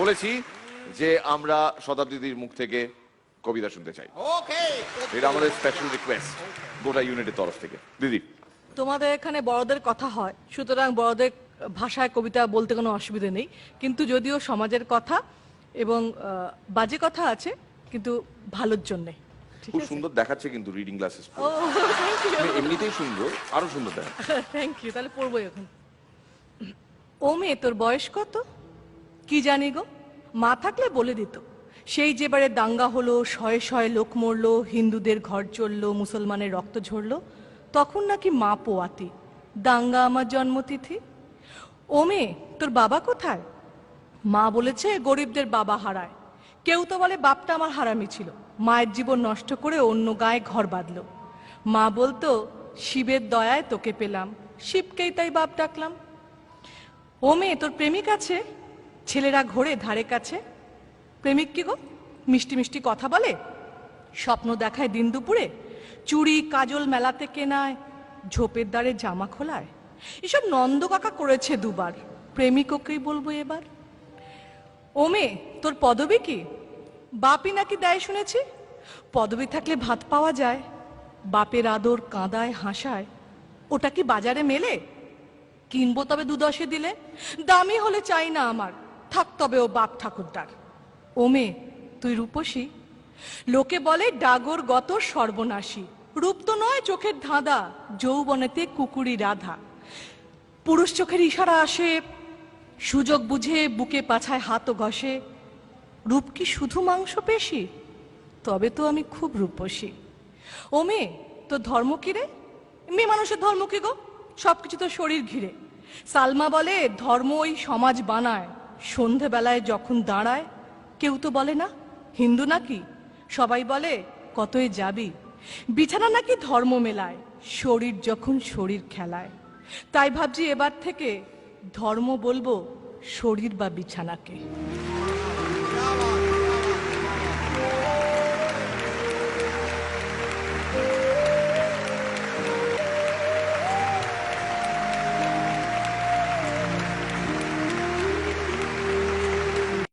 বলেছি যে আমরা শতাব্দীর মুখ থেকে কবিতা শুনতে চাই। ওকে এটা আমাদের স্পেশাল রিকোয়েস্ট গোটা ইউনিটের তরফ থেকে। দিদি। তোমাদের এখানে বড়দের কথা হয় সুতরাং বড়দের ভাষায় কবিতা বলতে কোনো অসুবিধা নেই। কিন্তু যদিও সমাজের কথা এবং বাজে কথা আছে কিন্তু ভালোর জন্যে। খুব সুন্দর দেখাচ্ছে কিন্তু রিডিং গ্লাসেস ও থ্যাংক এমনিতেই সুন্দর আরও সুন্দর দেখা থ্যাংক ইউ তাহলে পড়বোই এখন। ও মেয়ে তোর বয়স কত? কি জানি গো? মা থাকলে বলে দিত। সেই যেবারে দাঙ্গা হলো, শয়ে শয়ে লোক মরলো, হিন্দুদের ঘর চলল, মুসলমানের রক্ত ঝরলো, তখন নাকি মা পোয়াতি। দাঙ্গা আমার জন্মতিথি। ও মেয়ে, তোর বাবা কোথায়? মা বলেছে, গরিবদের বাবা হারায়। কেউ তো বলে, বাপটা আমার হারামি ছিল। মায়ের জীবন নষ্ট করে অন্য গায়ে ঘর বাঁধলো। মা বলতো, শিবের দয়ায় তোকে পেলাম। শিবকেই তাই বাপ ডাকলাম। ও মেয়ে, তোর প্রেমিক আছে? ছেলেরা ঘোরে ধারে কাছে। প্রেমিক কি গো? মিষ্টি মিষ্টি কথা বলে? স্বপ্ন দেখায় দিন দুপুরে। চুড়ি, কাজল মেলাতে কেনায়, ঝোপের দ্বারে জামা খোলায়। এসব নন্দ কাকা করেছে দুবার। প্রেমিক ওকেই বলব এবার। ও মেয়ে, তোর পদবী কি? বাপই নাকি দেয় শুনেছি? পদবী থাকলে ভাত পাওয়া যায়। বাপের আদর কাঁদায়, হাসায়। ওটা কি বাজারে মেলে? কিনবো তবে দুদশে দিলে? দামি হলে চাই না আমার। থাক তবে ও বাপ ঠাকুরদার। ও মেয়ে তুই রূপসী? লোকে বলে ডাগর গত সর্বনাশী। রূপ তো নয় চোখের ধাঁধা, যৌবনেতে কুকুরি রাধা। পুরুষ চোখের ইশারা আসে, সুযোগ বুঝে বুকে পাছায় হাতও ঘষে। রূপ কি শুধু মাংস পেশি তবে তো আমি খুব রূপসী। ও মেয়ে তোর ধর্ম কি রে? মেয়ে মানুষের ধর্ম কি গো? সবকিছু তো শরীর ঘিরে। সালমা বলে, ধর্ম ওই সমাজ বানায়। সন্ধেবেলায় যখন দাঁড়ায়, কেউ তো বলে না, হিন্দু নাকি? সবাই বলে, কতই যাবি? বিছানা নাকি ধর্ম মেলায়, শরীর যখন শরীর খেলায়। তাই ভাবছি এবার থেকে ধর্ম বলব শরীর বা বিছানাকে।